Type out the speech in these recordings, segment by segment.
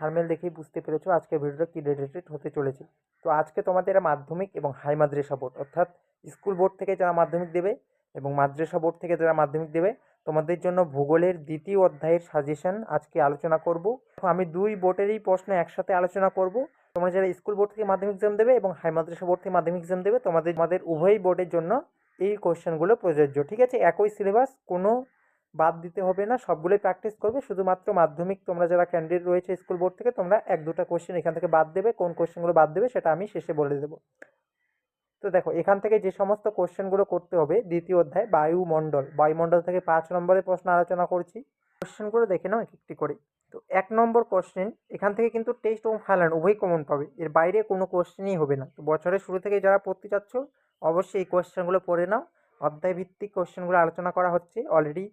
থার্মেল দেখেই বুঝতে পেরেছ আজকের ভিডিওটা কী রিলেটেড হতে চলেছে। তো আজকে তোমাদের মাধ্যমিক এবং হাই মাদ্রাসা বোর্ড অর্থাৎ স্কুল বোর্ড থেকে যারা মাধ্যমিক দেবে এবং মাদ্রাসা বোর্ড থেকে যারা মাধ্যমিক দেবে, তোমাদের জন্য ভূগোলের দ্বিতীয় অধ্যায়ের সাজেশন আজকে আলোচনা করব। আমি দুই বোর্ডেরই প্রশ্ন একসাথে আলোচনা করব। তোমরা যারা স্কুল বোর্ড থেকে মাধ্যমিক এক্সাম দেবে এবং হাই মাদ্রাসা বোর্ড থেকে মাধ্যমিক এক্সাম দেবে, তোমাদের তোমাদের উভয় বোর্ডের জন্য এই কোশ্চেনগুলো প্রযোজ্য, ঠিক আছে? একই সিলেবাস কোনো বাদ দিতে হবে না, সবগুলোই প্র্যাকটিস করবে। শুধুমাত্র মাধ্যমিক তোমরা যারা ক্যান্ডিডেট রয়েছে স্কুল বোর্ড থেকে, তোমরা এক দুটো কোশ্চেন এখান থেকে বাদ দেবে, কোন কোশ্চেনগুলো বাদ দেবে সেটা আমি শেষে বলে দেবো। তো দেখো, এখান থেকে যে সমস্ত কোশ্চেনগুলো করতে হবে, দ্বিতীয় অধ্যায় বায়ুমণ্ডল। বায়ুমণ্ডল থেকে পাঁচ নম্বরের প্রশ্ন আলোচনা করছি। কোশ্চেনগুলো দেখে নাও এক একটি করে। তো এক নম্বর কোশ্চেন এখান থেকে কিন্তু টেস্ট এবং ফাইনাল উভয় কমন পাবে। এর বাইরে কোনো কোশ্চেনই হবে না। তো বছরের শুরু থেকে যারা পড়তে চাচ্ছ, অবশ্যই এই কোশ্চেনগুলো পড়ে নাও। অধ্যায় ভিত্তিক কোশ্চেনগুলো আলোচনা করা হচ্ছে অলরেডি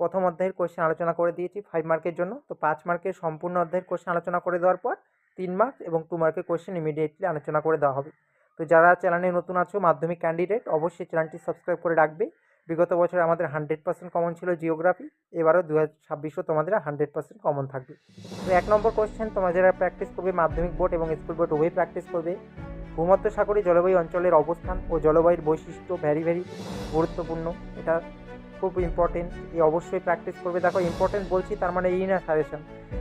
প্রথম অধ্যায়ের কোশ্চেন আলোচনা করে দিয়েছি ফাইভ মার্কের জন্য। তো পাঁচ মার্কের সম্পূর্ণ অধ্যায়ের কোশ্চেন আলোচনা করে দেওয়ার পর তিন মার্কস এবং টু মার্কের কোশ্চেন ইমিডিয়েটলি আলোচনা করে দেওয়া হবে। তো যারা চ্যানেলে নতুন আছো, মাধ্যমিক ক্যান্ডিডেট অবশ্যই চ্যানেলটি সাবস্ক্রাইব করে রাখবে। বিগত বছরে আমাদের হান্ড্রেড পার্সেন্ট কমন ছিল জিওগ্রাফি এবারও দু হাজার ছাব্বিশও তোমাদের হান্ড্রেড পার্সেন্ট কমন থাকবে। তো এক নম্বর কোশ্চেন তোমরা যারা প্র্যাকটিস করবে মাধ্যমিক বোর্ড এবং স্কুল বোর্ড উভয়ই প্র্যাকটিস করবে। ভূমধ্যসাগরী জলবায়ু অঞ্চলের অবস্থান ও জলবায়ুর বৈশিষ্ট্য ভ্যারি ভ্যারি গুরুত্বপূর্ণ। এটা খুব ইম্পর্টেন্ট এই অবশ্যই প্র্যাকটিস করবে। দেখো ইম্পর্টেন্ট বলছি, তার মানে এই না সাজেশন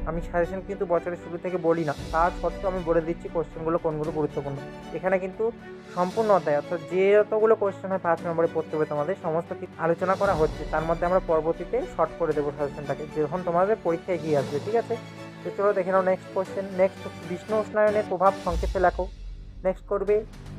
আমি সাজেশন কিন্তু বছরের শুরু থেকে বলি না। তার সত্ত্বেও আমি বলে দিচ্ছি কোশ্চেনগুলো কোনগুলো গুরুত্বপূর্ণ। এখানে কিন্তু সম্পূর্ণ অধ্যায়, অর্থাৎ যে যতগুলো কোশ্চেন হয়, পাঁচ নম্বরে পড়তে হবে তোমাদের। সমস্ত আলোচনা করা হচ্ছে, তার মধ্যে আমরা পরবর্তীতে শর্ট করে দেবো সাজেশনটাকে যখন তোমাদের পরীক্ষা এগিয়ে আসবে, ঠিক আছে? তো চলো দেখে নাও নেক্সট কোশ্চেন নেক্সট বিষ্ণু উষ্ণায়নের প্রভাব সংক্ষেপে লেখো। নেক্সট করবে,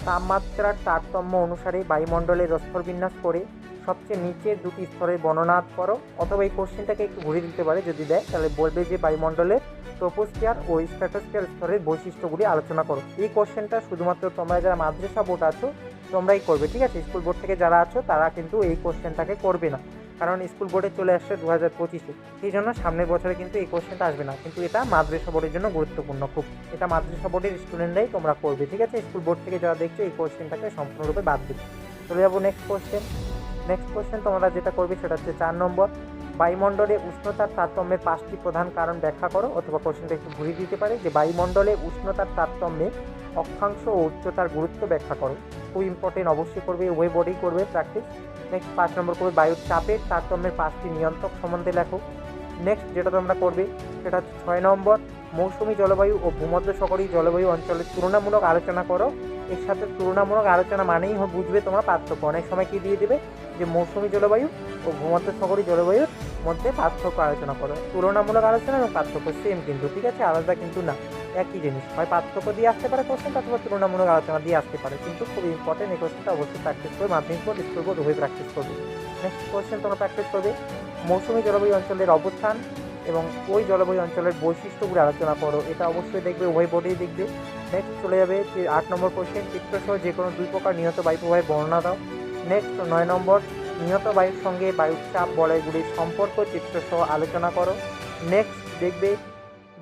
তাপমাত্রার তারতম্য অনুসারে বায়ুমণ্ডলের স্তর বিন্যাস করে সবচেয়ে নিচের দুটি স্তরের বর্ণনা করো, অথবা এই কোশ্চেনটাকে একটু ঘুরিয়ে দিতে পারে যদি দেয়, তাহলে বলবে যে বায়ুমণ্ডলের ট্রোপোস্ফিয়ার ও স্ট্র্যাটোস্ফিয়ার স্তরের বৈশিষ্ট্যগুলি আলোচনা করো। এই কোশ্চেনটা শুধুমাত্র তোমরা যারা মাদ্রাসা বোর্ড আছো, তোমরাই করবে, ঠিক আছে? স্কুল বোর্ড থেকে যারা আছো, তারা কিন্তু এই কোশ্চেনটাকে করবে না। কারণ স্কুল বোর্ডে চলে আসছে দু হাজার পঁচিশে। সেই জন্য সামনের বছরে কিন্তু এই কোশ্চেনটা আসবে না। কিন্তু এটা মাদ্রাসা বোর্ডের জন্য গুরুত্বপূর্ণ খুব। এটা মাদ্রাসা বোর্ডের স্টুডেন্টরাই তোমরা করবে, ঠিক আছে? স্কুল বোর্ড থেকে যারা দেখছ, এই কোশ্চেনটাকে সম্পূর্ণরূপে বাদ দিবে। চলে যাব নেক্সট কোশ্চেন নেক্সট কোশ্চেন তোমরা যেটা করবে সেটা হচ্ছে চার নম্বর। বায়ুমণ্ডলে উষ্ণতার তারতম্যের পাঁচটি প্রধান কারণ ব্যাখ্যা করো, অথবা কোশ্চেনটা একটু ঘুরিয়ে দিতে পারে। যে বায়ুমণ্ডলে উষ্ণতার তারতম্যে অক্ষাংশ ও উচ্চতার গুরুত্ব ব্যাখ্যা করো। খুব ইম্পর্টেন্ট অবশ্যই করবে উভয় বোর্ডেই করবে প্র্যাকটিস নেক্সট পাঁচ নম্বর করবে, বায়ুর চাপের তারতম্যের পাঁচটি নিয়ন্ত্রক সম্বন্ধে লেখো। নেক্সট যেটা তোমরা করবে, সেটা হচ্ছে ছয় নম্বর। মৌসুমি জলবায়ু ও ভূমধ্যসাগরী জলবায়ু অঞ্চলের তুলনামূলক আলোচনা করো। এর সাথে তুলনামূলক আলোচনা মানেই বুঝবে তোমরা পার্থক্য। অনেক সময় কি দিয়ে দেবে? যে মৌসুমি জলবায়ু ও ভূমধ্যসাগরী জলবায়ুর মধ্যে পার্থক্য আলোচনা করো। তুলনামূলক আলোচনা এবং পার্থক্য সেম কিন্তু, ঠিক আছে? আলাদা কিন্তু না। একই জিনিস। হয় পার্থক্য দিয়ে আসতে পারে কোশ্চেন অথবা তুলনামূলক আলোচনা দিয়ে আসতে পারে। কিন্তু খুব ইম্পর্টেন্ট এই কোশ্চেনটা অবশ্যই প্র্যাকটিস করবে, মাধ্যমিক বোর্ড স্কুল বোর্ড উভয় প্র্যাকটিস করবে। নেক্সট কোশ্চেন তোমরা প্র্যাকটিস করবে। মৌসুমি জলবায়ু অঞ্চলের অবস্থান এবং ওই জলবায়ু অঞ্চলের বৈশিষ্ট্যগুলো আলোচনা করো। এটা অবশ্যই দেখবে, উভয় বোর্ডেই দেখবে। নেক্সট চলে যাবে আট নম্বর কোশ্চেন চিত্রসহ যে কোনো দুই প্রকার নিহত বায়ু প্রবাহের বর্ণনা দাও। নেক্সট নয় নম্বর, নিহত বায়ুর সঙ্গে বায়ুর চাপ বলয়গুলির সম্পর্ক চিত্রসহ আলোচনা করো। নেক্সট দেখবে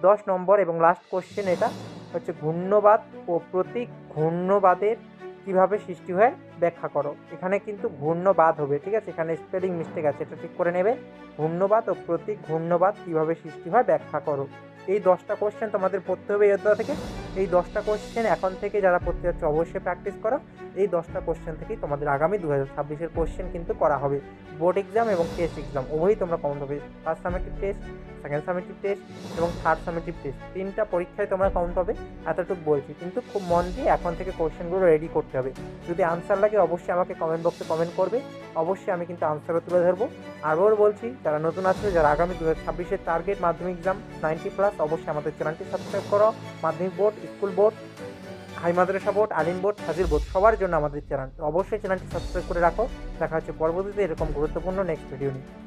দশ নম্বর এবং লাস্ট কোশ্চেন এটা হচ্ছে ঘূর্ণবাদ ও প্রতীক ঘূর্ণবাদের কীভাবে সৃষ্টি হয় ব্যাখ্যা করো। এখানে কিন্তু ঘূর্ণবাদ হবে, ঠিক আছে? এখানে স্পেলিং মিস্টেক আছে, এটা ঠিক করে নেবে। ঘূর্ণবাদ ও প্রতীক ঘূর্ণবাদ কীভাবে সৃষ্টি হয় ব্যাখ্যা করো। এই দশটা কোশ্চেন তোমাদের পড়তে হবে অধ্যায় থেকে। এই দশটা কোশ্চেন এখন থেকে যারা পড়তে যাচ্ছে, অবশ্যই প্র্যাকটিস করো। এই দশটা কোশ্চেন থেকেই তোমাদের আগামী দু হাজার ছাব্বিশের কোশ্চেন কিন্তু করা হবে। বোর্ড এক্সাম এবং টেস্ট এক্সাম উভয়ই তোমরা কমন পাবে। First summative test second summative test এবং থার্ড সামেটিভ টেস্ট তিনটা পরীক্ষায় তোমরা কাউন্ট পাবে, এতটুকু বলছি। কিন্তু খুব মন দিয়ে এখন থেকে কোশ্চেনগুলো রেডি করতে হবে। যদি আনসার লাগে, অবশ্যই আমাকে কমেন্ট বক্সে কমেন্ট করবে। অবশ্যই আমি কিন্তু আনসারও তুলে ধরবো। আরও বলছি, যারা নতুন আছে যারা আগামী দু হাজার ছাব্বিশের টার্গেট মাধ্যমিক এক্সাম নাইনটি প্লাস অবশ্যই আমাদের চ্যানেলটি সাবস্ক্রাইব করো। মাধ্যমিক বোর্ড স্কুল বোর্ড, হাই মাদ্রাসা বোর্ড, আলিম বোর্ড, হাজির বোর্ড, সবার জন্য আমাদের চ্যানেল অবশ্যই চ্যানেলটি সাবস্ক্রাইব করে রাখো। দেখা হচ্ছে পরবর্তীতে এরকম গুরুত্বপূর্ণ নেক্সট ভিডিও নিয়ে।